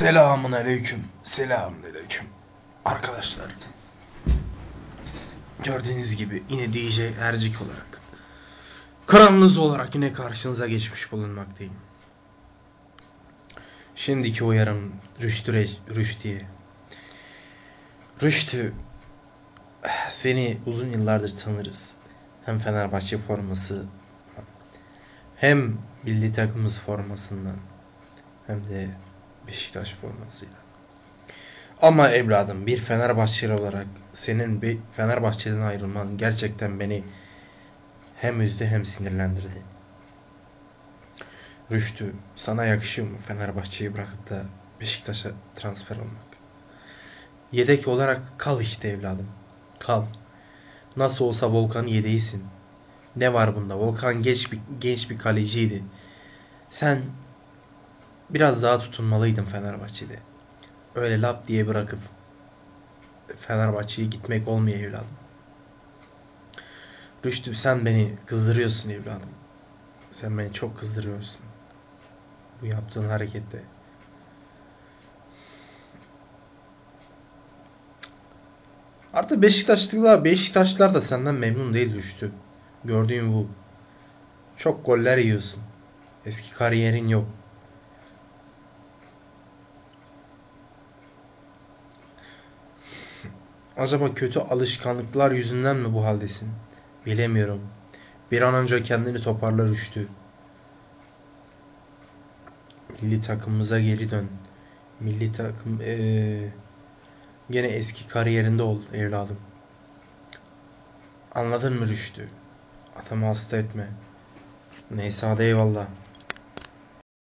Selamun aleyküm. Selamun aleyküm. Arkadaşlar. Gördüğünüz gibi yine DJ Ercik olarak. Karanlığız olarak yine karşınıza geçmiş bulunmaktayım. Şimdiki uyarım Rüştü Rüştü'ye. Rüştü seni uzun yıllardır tanırız. Hem Fenerbahçe forması hem milli takımımız formasından hem de Beşiktaş formasıyla. Ama evladım bir Fenerbahçeli olarak senin bir Fenerbahçe'den ayrılman gerçekten beni hem üzdü hem sinirlendirdi. Rüştü sana yakışıyor mu Fenerbahçe'yi bırakıp da Beşiktaş'a transfer olmak? Yedek olarak kal işte evladım. Kal. Nasıl olsa Volkan yedeğisin. Ne var bunda? Volkan genç bir, genç bir kaleciydi. Sen biraz daha tutunmalıydın Fenerbahçe'de. Öyle lap diye bırakıp Fenerbahçe'ye gitmek olmuyor evladım. Rüştü sen beni kızdırıyorsun evladım. Sen beni çok kızdırıyorsun. Bu yaptığın harekette. Artık Beşiktaşlılar, Beşiktaşlılar da senden memnun değil Rüştü. Gördüğüm bu. Çok goller yiyorsun. Eski kariyerin yok. Acaba kötü alışkanlıklar yüzünden mi bu haldesin? Bilemiyorum. Bir an önce kendini toparla Rüştü. Milli takımımıza geri dön. Milli takım eee gene eski kariyerinde ol evladım. Anladın mı Rüştü? Adamı hasta etme. Neyse hadi eyvallah.